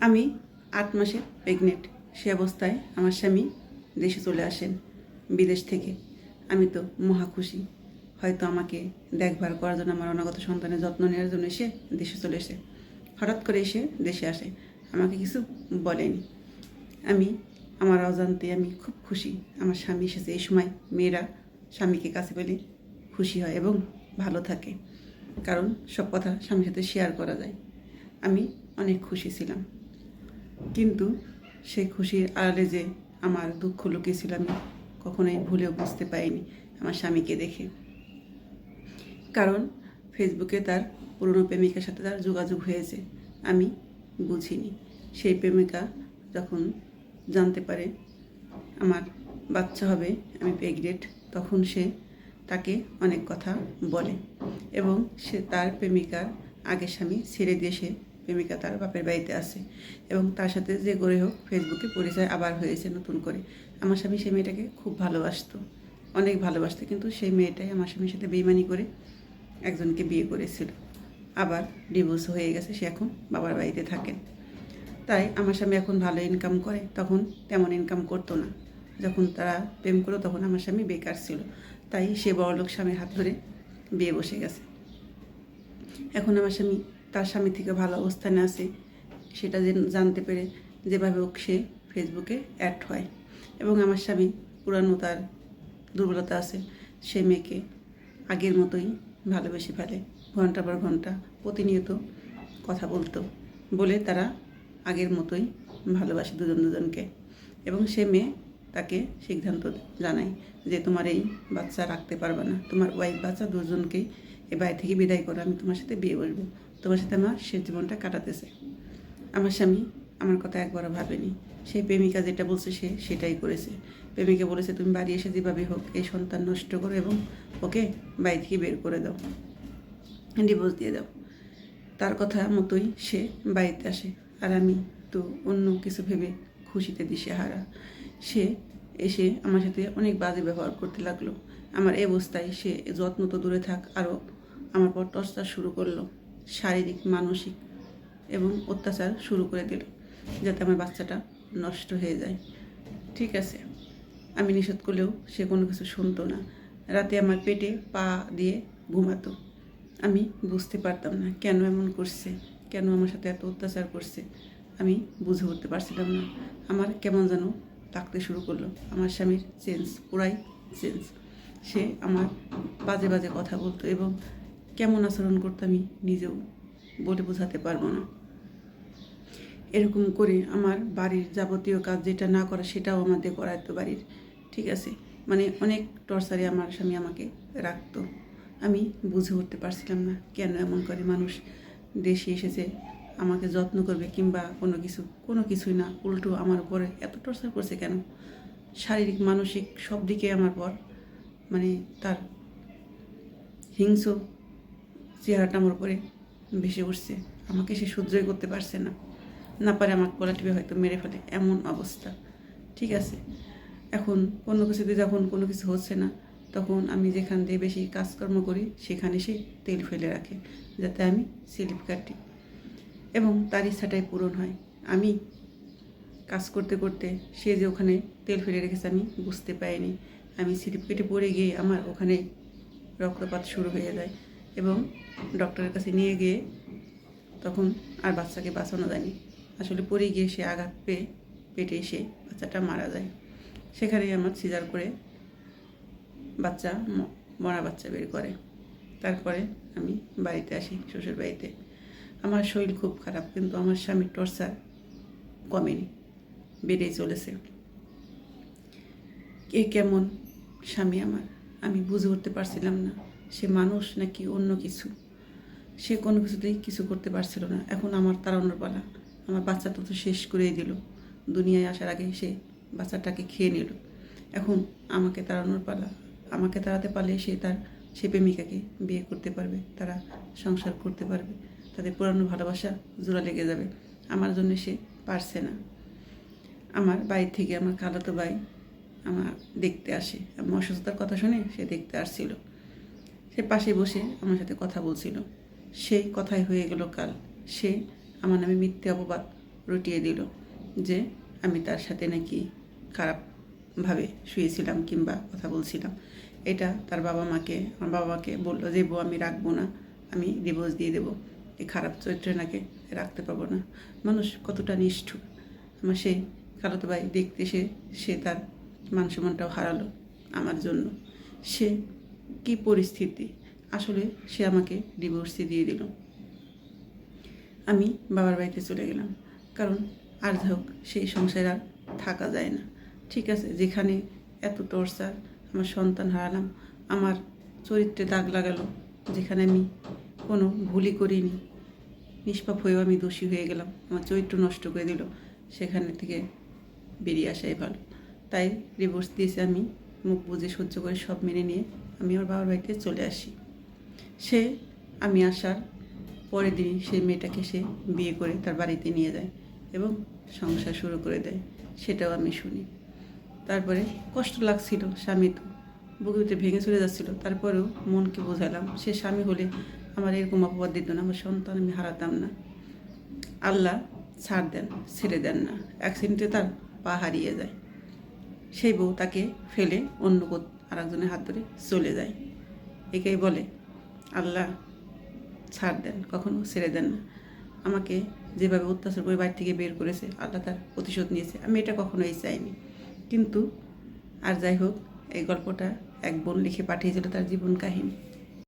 আমি আট মাসে প্রেগনেন্ট সে অবস্থায় আমার স্বামী দেশে চলে আসেন, বিদেশ থেকে। আমি তো মহা খুশি। হয়তো আমাকে দেখভাল করার জন্য আমার অনাগত সন্তানের যত্ন নেওয়ার জন্য এসে দেশে চলে এসে, হঠাৎ করে এসে দেশে আসে। আমাকে কিছু বলেনি। আমি, আমার অজান্তে আমি খুব খুশি। আমার স্বামী এসেছে এই সময়। মেয়েরা স্বামীকে কাছে পেলে খুশি হয় এবং ভালো থাকে। কারণ সব কথা স্বামীর সাথে শেয়ার করা যায়। আমি অনেক খুশি ছিলাম। কিন্তু সেই খুশির আড়ালে যে আমার দুঃখ লুকিয়েছিল আমি কখনোই ভুলেও বুঝতে পারিনি আমার স্বামীকে দেখে। কারণ ফেসবুকে তার পুরনো প্রেমিকার সাথে তার যোগাযোগ হয়েছে, আমি বুঝিনি। সেই প্রেমিকা যখন জানতে পারে আমার বাচ্চা হবে, আমি প্রেগনেন্ট, তখন সে তাকে অনেক কথা বলে এবং সে তার প্রেমিকার আগের স্বামী ছেড়ে দিয়ে সে প্রেমিকা তার বাপের বাড়িতে আসে এবং তার সাথে যে করে হোক ফেসবুকে পরিচয় আবার হয়েছে নতুন করে। আমার স্বামী সেই মেয়েটাকে খুব ভালোবাসতো, অনেক ভালোবাসত, কিন্তু সেই মেয়েটাই আমার স্বামীর সাথে বেইমানি করে একজনকে বিয়ে করেছিল। আবার ডিভোর্স হয়ে গেছে, সে এখন বাবার বাড়িতে থাকেন তাই আমার স্বামী এখন ভালো ইনকাম করে, তখন তেমন ইনকাম করতো না। যখন তারা প্রেম করল, তখন আমার স্বামী বেকার ছিল। তাই সে বড়লোক স্বামীর হাত ধরে বিয়ে বসে গেছে। এখন আমার স্বামী তার স্বামী থেকে ভালো অবস্থানে আছে, সেটা জানতে পেরে যেভাবে হোক সে ফেসবুকে অ্যাড হয়। এবং আমার স্বামী পুরানো তার দুর্বলতা আছে, সে মেয়েকে আগের মতোই ভালোবেসে ফেলে। ঘণ্টা পর ঘণ্টা প্রতিনিয়ত কথা বলতো, বলে তারা আগের মতোই ভালোবাসে দুজন দুজনকে। এবং সে মেয়ে তাকে সিদ্ধান্ত জানায় যে তোমার এই বাচ্চা রাখতে পারবে না, তোমার ওয়াইফ বাচ্চা দুজনকেই এ বাড়ি থেকে বিদায় করো, আমি তোমার সাথে বিয়ে বসবো। তোমার সাথে আমার শেষ জীবনটা কাটাতেছে। আমার স্বামী আমার কথা একবারও ভাবেনি। সেই প্রেমিকা যেটা বলছে সে সেটাই করেছে। প্রেমিকা বলেছে, তুমি বাড়ি এসে যেভাবে হোক এই সন্তান নষ্ট করো এবং ওকে বাড়ি থেকে বের করে দাও। ডিভোর্স দিয়ে দাও। তার কথা মতোই সে বাড়িতে আসে। আর আমি তো অন্য কিছু ভেবে খুশিতে দিশে হারা সে এসে আমার সাথে অনেক বাজে ব্যবহার করতে লাগল। আমার এই অবস্থায় সে যত্ন তো দূরে থাক আরও আমার পর টর্চার শুরু করল। শারীরিক, মানসিক এবং অত্যাচার শুরু করে দিল, যাতে আমার বাচ্চাটা নষ্ট হয়ে যায়। ঠিক আছে, আমি নিষেধ করলেও সে কোনো কিছু শুনতো না। রাতে আমার পেটে পা দিয়ে ঘুমাতো। আমি বুঝতে পারতাম না, কেন এমন করছে? কেন আমার সাথে এত অত্যাচার করছে? আমি বুঝে উঠতে পারছিলাম না। আমার কেমন যেন লাগতে শুরু করল। আমার স্বামীর চেঞ্জ পুরাই চেঞ্জ সে আমার বাজে বাজে কথা বলতো এবং কেমন আচরণ করতো আমি নিজেও বলে বোঝাতে পারব না। এরকম করে আমার বাড়ির যাবতীয় কাজ যেটা না করা সেটাও আমাদের করাইতো বাড়ির, ঠিক আছে? মানে অনেক টর্চারে আমার স্বামী আমাকে রাখতো। আমি বুঝে উঠতে পারছিলাম না কেন এমন করে মানুষ দেশে এসেছে, আমাকে যত্ন করবে কিংবা কোনো কিছু, কোনো কিছুই না, উল্টো আমার উপরে এত টর্চার করছে কেন? শারীরিক, মানসিক সব দিকে আমার পর মানে তার হিংস্র চেহারাটা আমার উপরে ভেসে উঠছে। আমাকে সে সহ্যই করতে পারছে না। না পারে আমার গলা টিপে হয়তো মেরে ফেলে। এমন অবস্থা। ঠিক আছে? এখন কোনো কিছুতে যখন কোনো কিছু হচ্ছে না, তখন আমি যেখান দিয়ে বেশি কাজকর্ম করি, সেখানে সে তেল ফেলে রাখে, যাতে আমি স্লিপ কাটি। এবং তার ইচ্ছাটাই পূরণ হয়। আমি কাজ করতে করতে সে যে ওখানে তেল ফেলে রেখেছে আমি বুঝতে পারিনি। আমি স্লিপ কেটে পড়ে গিয়ে আমার ওখানে রক্তপাত শুরু হয়ে যায়। এবং ডক্টরের কাছে নিয়ে গিয়ে তখন আর বাচ্চাকে বাঁচানো যায়নি। আসলে পড়ে গিয়ে সে আঘাত পেয়ে পেটে এসে বাচ্চাটা মারা যায়। সেখানেই আমার সিজার করে বাচ্চা মরা বাচ্চা বের করে। তারপরে আমি বাড়িতে আসি, শ্বশুর বাড়িতে। আমার শরীর খুব খারাপ, কিন্তু আমার স্বামীর টর্চার কমেনি, বেড়েই চলেছে। কে কেমন স্বামী আমার? আমি বুঝে উঠতে পারছিলাম না। সে মানুষ নাকি অন্য কিছু? সে কোনো কিছুতেই কিছু করতে পারছিল না। এখন আমার তাড়ানোর পালা। আমার বাচ্চাটা তো শেষ করেই দিল। দুনিয়ায় আসার আগে সে বাচ্চাটাকে খেয়ে নিল। এখন আমাকে তাড়ানোর পালা। আমাকে তাড়াতে পারলে সে তার সে প্রেমিকাকে বিয়ে করতে পারবে। তারা সংসার করতে পারবে। তাদের পুরানো ভালোবাসা জোড়া লেগে যাবে। আমার জন্য সে পারছে না। আমার বাড়ি থেকে আমার খালাতো ভাই আমার দেখতে আসে। আমার অসুস্থতার কথা শুনে সে দেখতে আসছিল। সে পাশে বসে আমার সাথে কথা বলছিল। সেই কথাই হয়ে গেল কাল। সে আমার নামে মিথ্যে অপবাদ রটিয়ে দিল যে আমি তার সাথে নাকি খারাপভাবে শুয়েছিলাম কিংবা কথা বলছিলাম। এটা তার বাবা মাকে, আমার বাবাকে বলল যে, বউ, আমি রাখব না। আমি ডিভোর্স দিয়ে দেবো। এই খারাপ চরিত্রে নাকি রাখতে পারব না। মানুষ কতটা নিষ্ঠুর। আমার সেই খালাতো ভাই দেখতে সে সে তার মান সম্মানটাও হারালো আমার জন্য। সে কি পরিস্থিতি? আসলে সে আমাকে ডিভোর্সই দিয়ে দিল। আমি বাবার বাড়িতে চলে গেলাম। কারণ আর হোক সেই সংসারে আর থাকা যায় না। ঠিক আছে, যেখানে এত টর্চার আমার সন্তান হারালাম, আমার চরিত্রে দাগ লাগালো, যেখানে আমি কোনো ভুলই করিনি। নিষ্পাপ হয়েও আমি দোষী হয়ে গেলাম। আমার চরিত্র নষ্ট করে দিল। সেখানে থেকে বেরিয়ে আসাই ভালো তাই ডিভোর্স দিয়েছে আমি মুখ বুঝে সহ্য করে সব মেনে নিয়ে আমি আমার বাবার বাড়িতে চলে আসি। সে আমি আসার পরের দিনই সেই মেয়েটাকে সে বিয়ে করে তার বাড়িতে নিয়ে যায় এবং সংসার শুরু করে দেয়, সেটাও আমি শুনি। তারপরে কষ্ট লাগছিল স্বামী তো ভিতরে ভেঙে চলে যাচ্ছিল। তারপরেও মনকে বোঝালাম, সে স্বামী হলে আমার এরকম অপবাদ দিত না, আমার সন্তান আমি হারাতাম না। আল্লাহ ছাড় দেন, ছেড়ে দেন না অ্যাক্সিডেন্টে তার পা হারিয়ে যায়। সেই বউ তাকে ফেলে অন্য আর একজনের হাত ধরে চলে যায়। একেই বলে, আল্লাহ ছাড় দেন, কখনো ছেড়ে দেন না। আমাকে যেভাবে অত্যাচার করে বাড়ি থেকে বের করেছে, আল্লাহ তার প্রতিশোধ নিয়েছে। আমি এটা কখনোই চাইনি। কিন্তু আর যাই হোক, এই গল্পটা এক বোন লিখে পাঠিয়েছিল তার জীবন কাহিনী।